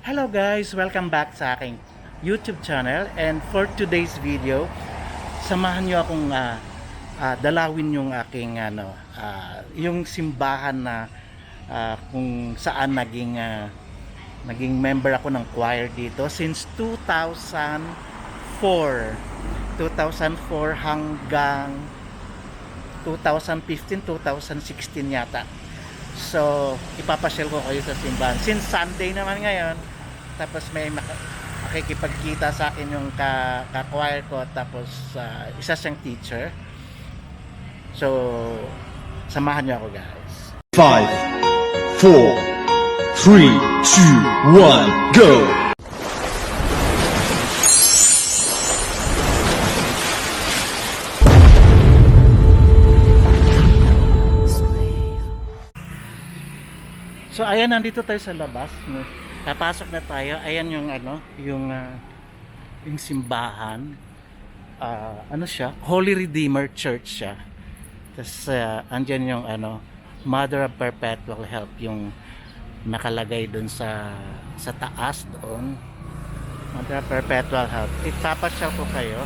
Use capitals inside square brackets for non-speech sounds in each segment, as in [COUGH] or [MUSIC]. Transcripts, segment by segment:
Hello guys! Welcome back sa aking YouTube channel and for today's video samahan nyo akong ah, ah, dalawin yung aking ano, ah, yung simbahan na ah, kung saan naging ah, naging member ako ng choir dito since 2004 2004 hanggang 2015 2016 yata So, ipapasyal ko kayo sa simbahan. Since Sunday naman ngayon, tapos may makikipagkita sa akin yung ka, ka-choir ko, tapos ah, isa siyang teacher. So, samahan niyo ako guys. Five, four, three, two, one, go! So, ayan, nandito tayo sa labas. no? Papasok na tayo. Ayan yung ano, yung ah, yung simbahan. Ah, ano siya? Holy Redeemer Church siya. Tapos, ah, andyan yung ano, Mother of Perpetual Help, yung nakalagay doon sa sa taas doon. Mother of Perpetual Help. Ipapasyal ko kayo.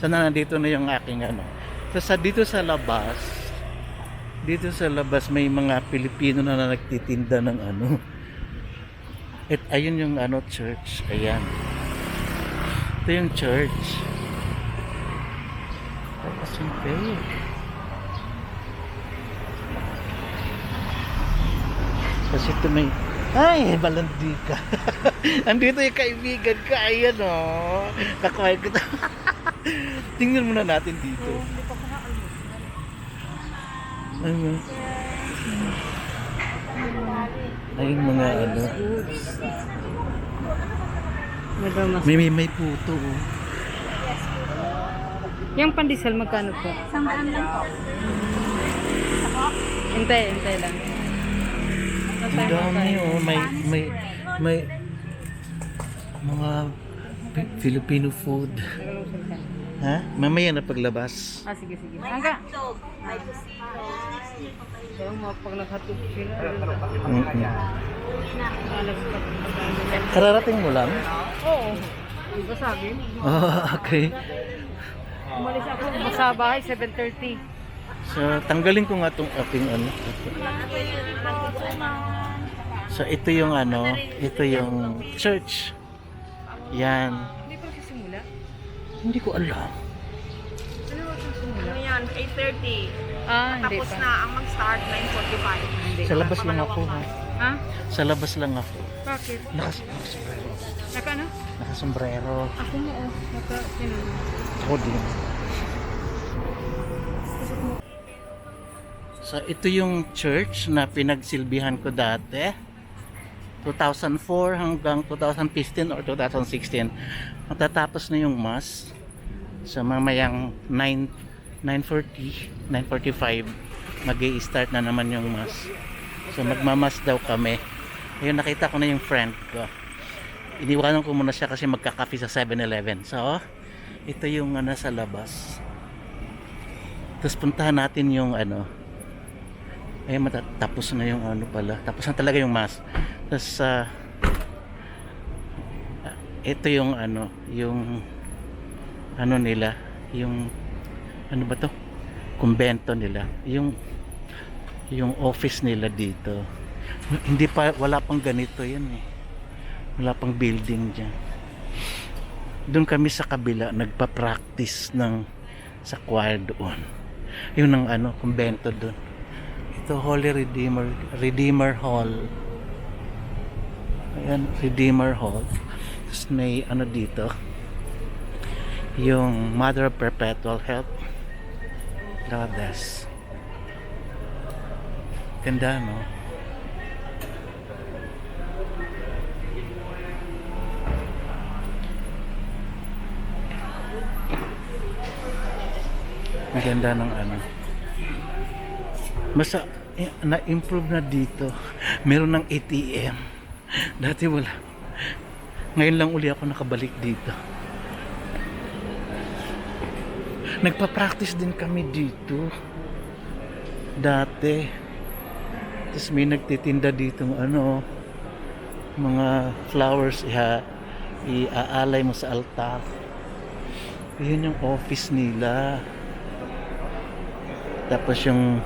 So, na nandito na yung aking ano. So, sa dito sa labas, dito sa labas may mga Pilipino na, na nagtitinda ng ano. At ayun yung ano church. Ayan. Ito yung church. Tapos yung fair. Kasi ito may ay, balandi ka. [LAUGHS] Andito yung kaibigan ko. Ayan o. Oh. Nakuha ko. [LAUGHS] Tingnan muna natin dito. Ano? Ayun mga ano. May, may, may puto. Oh. Yung pandesal magkano po? Sandaan lang po. Hintay, hintay lang. Ang dami oh. May, may, may mga Pi- Filipino food. Ha? Mamaya na paglabas. Ah, sige, sige. Hangga. Parang mga pag naghatog sila. Alas pa. Kararating mo lang? Oo. Di ba sabi? Ah, okay. Umalis ako sa bahay, 7.30. So, tanggalin ko nga itong aking ano. So, ito yung ano, ito yung church. Yan. Hindi ko alam. Ano yan? 8.30. Ah, hindi Tapos pa. na ang mag-start 9.45. Hindi. Sa labas lang ako ha. Ha? Sa labas lang ako. Bakit? Nakas nakasombrero. Naka ano? Nakasombrero. Ako mo, oh. Naka, sino? Ako din. So, ito yung church na pinagsilbihan ko dati. 2004 hanggang 2015 or 2016. Matatapos na yung mass. So, mamayang 9, 9.40, 9.45, mag start na naman yung mass. So, magmamas daw kami. Ayun, nakita ko na yung friend ko. Iniwanan ko muna siya kasi magkakape sa 7-Eleven. So, ito yung ano sa labas. Tapos puntahan natin yung ano. Ay matatapos na yung ano pala. Tapos na talaga yung mass. Tapos sa ito yung ano, yung ano nila, yung ano ba to? Kumbento nila. Yung yung office nila dito. Hindi pa wala pang ganito 'yan eh. Wala pang building diyan doon kami sa kabila nagpa-practice ng sa choir doon yun ang ano kumbento doon ito Holy Redeemer Redeemer Hall ayan Redeemer Hall tapos may ano dito yung Mother of Perpetual Help Goddess ganda no Ang ganda ng ano. Basta eh, na-improve na dito. [LAUGHS] Meron ng ATM. Dati wala. Ngayon lang uli ako nakabalik dito. Nagpa-practice din kami dito. Dati. Tapos may nagtitinda dito ano, mga flowers iha iaalay mo sa altar. Yun yung office nila. Tapos yung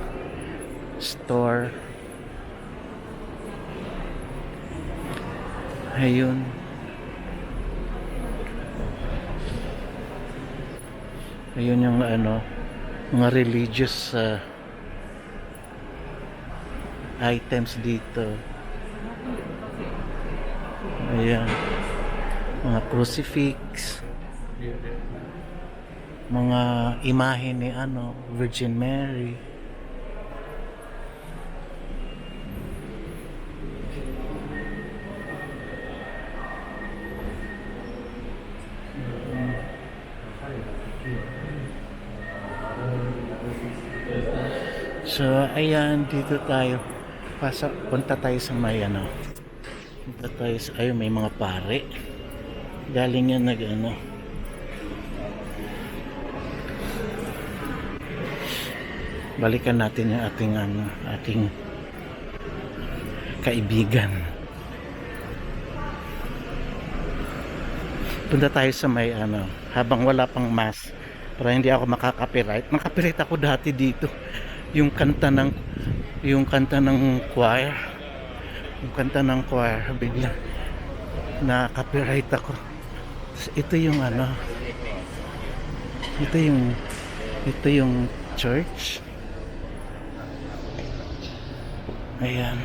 store. Ayun. Ayun yung ano, mga religious uh, items dito. Ayan. Mga crucifix. Mga imahe ni ano, Virgin Mary. So, ayan, dito tayo. Pasok, punta tayo sa may ano. Punta tayo sa, ayun, may mga pare. Galing yan nag ano. Balikan natin yung ating ano, ating kaibigan. Punta tayo sa may ano, habang wala pang mass para hindi ako makaka-copyright. Nakapiright ako dati dito. Yung kanta ng yung kanta ng choir. Yung kanta ng choir bigla na copyright ako. Ito yung ano ito yung ito yung church. Ayan.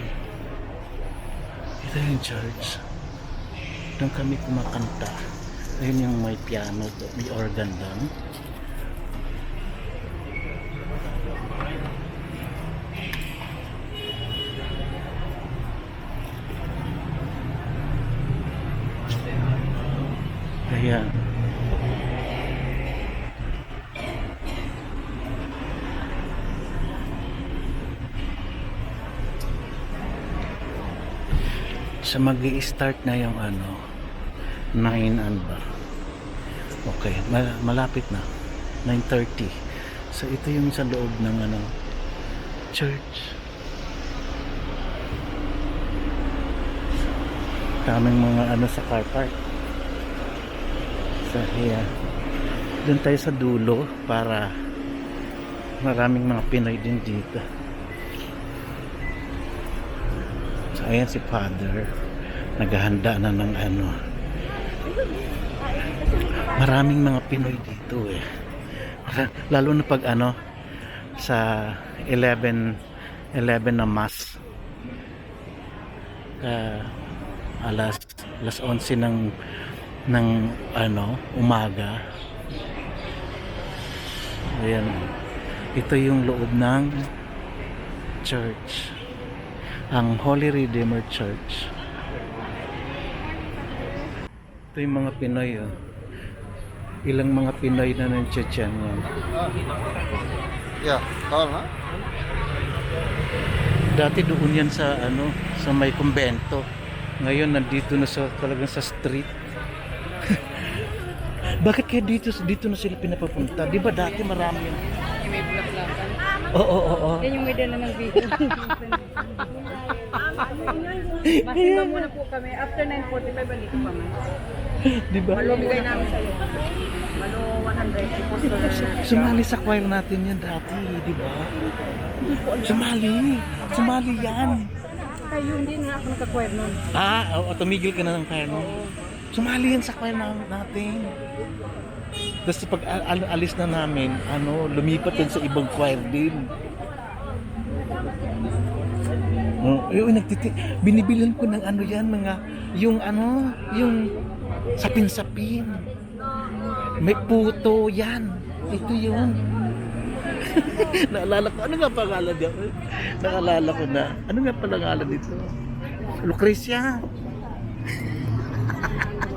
Ito yung church. Doon kami kumakanta. Ayun yung may piano may organ doon. Ayan. So mag start na yung ano 9 ano ba? Okay ma- malapit na. 9.30 so ito yung sa loob ng ano church. Daming mga ano sa car park. So here. Doon tayo sa dulo para maraming mga Pinoy din dito So, ayan si Father. Naghahanda na ng ano. Maraming mga Pinoy dito eh. [LAUGHS] Lalo na pag ano sa 11 11 na mass. Uh, alas alas 11 ng ng ano umaga. Ayan. Ito yung loob ng church ang Holy Redeemer Church. Ito yung mga Pinoy oh. Ilang mga Pinoy na nandiyan yan. Yeah, tawar na? Dati doon yan sa ano, sa may kumbento. Ngayon nandito na sa talagang sa street. [LAUGHS] Bakit kaya dito dito na sila pinapapunta? 'Di ba dati marami yan? Yung may bulaklakan. Oo, oo, oo. Yan yung may dala ng video. [LAUGHS] Masimba muna po kami. After 9.45, balik pa man. 'Di ba? Bigay namin sa'yo. Malo 100. Ipos ko na. Sumali sa choir natin yan dati, 'di ba? Sumali. Sumali yan. Kayo, hindi na ako nakakwire nun. Ah, o, tumigil ka na ng choir no? Sumali yan sa choir na, natin. Tapos pag al- alis na namin, ano, lumipat yan sa ibang choir din. Oh, yun, nagtiti binibilan ko ng ano yan, mga, yung ano, yung sapin-sapin. May puto yan. Ito yun. [LAUGHS] Naalala ko, ano nga pangalan niya? Naalala ko na. Ano nga pangalan nito? Lucrecia. [LAUGHS]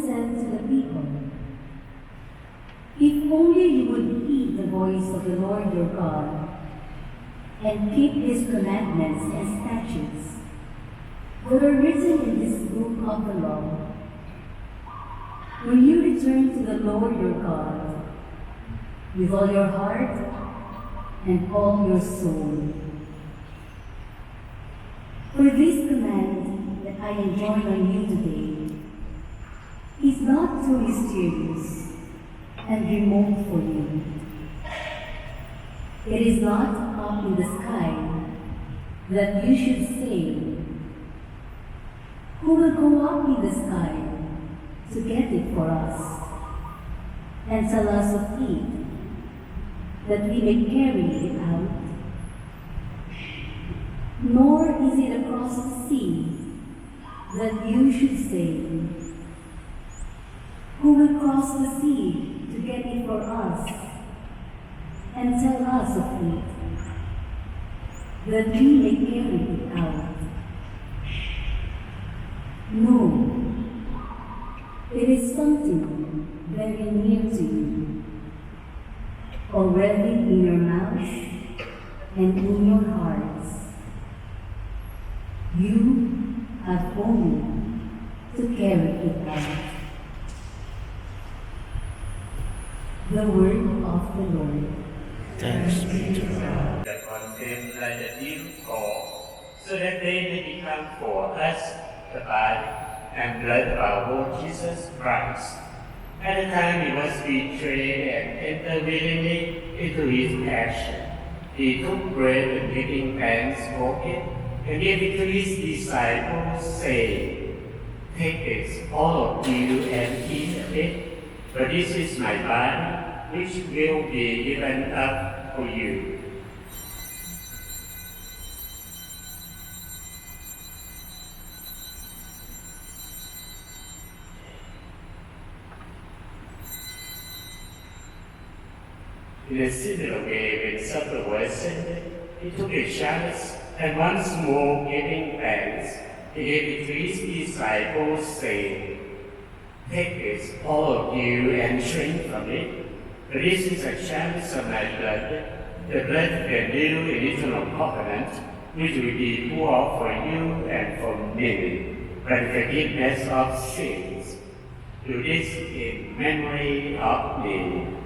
said to the people, If only you would heed the voice of the Lord your God, and keep his commandments and statutes that are written in this book of the law, Will you return to the Lord your God with all your heart and all your soul. For this command that I enjoin on you today not too mysterious and remote for you. It is not up in the sky that you should say, Who will go up in the sky to get it for us and tell us of it, that we may carry it out? Nor is it across the sea that you should say, Who will cross the sea to get it for us and tell us of it, that we may carry it out? No, it is something very near to you, already in your mouth and in your hearts. You have only to carry it out. The word of the Lord. Thanks be to God. that contain like the deep core, so that they may become for us the body and blood of our Lord Jesus Christ. At the time he was betrayed and entered willingly into his passion, he took bread and giving thanks, broke it, and gave it to his disciples, saying, Take this, all of you, and eat of it, for this is my body, which will be given up for you. In a similar way, was ended, he took a chalice, and once more giving thanks, he gave it to his disciples, saying, Take this, all of you, and drink from it. For this is a chalice of my blood, the blood of the new eternal covenant, which will be poured for you and for many, for the forgiveness of sins. Do this in memory of me.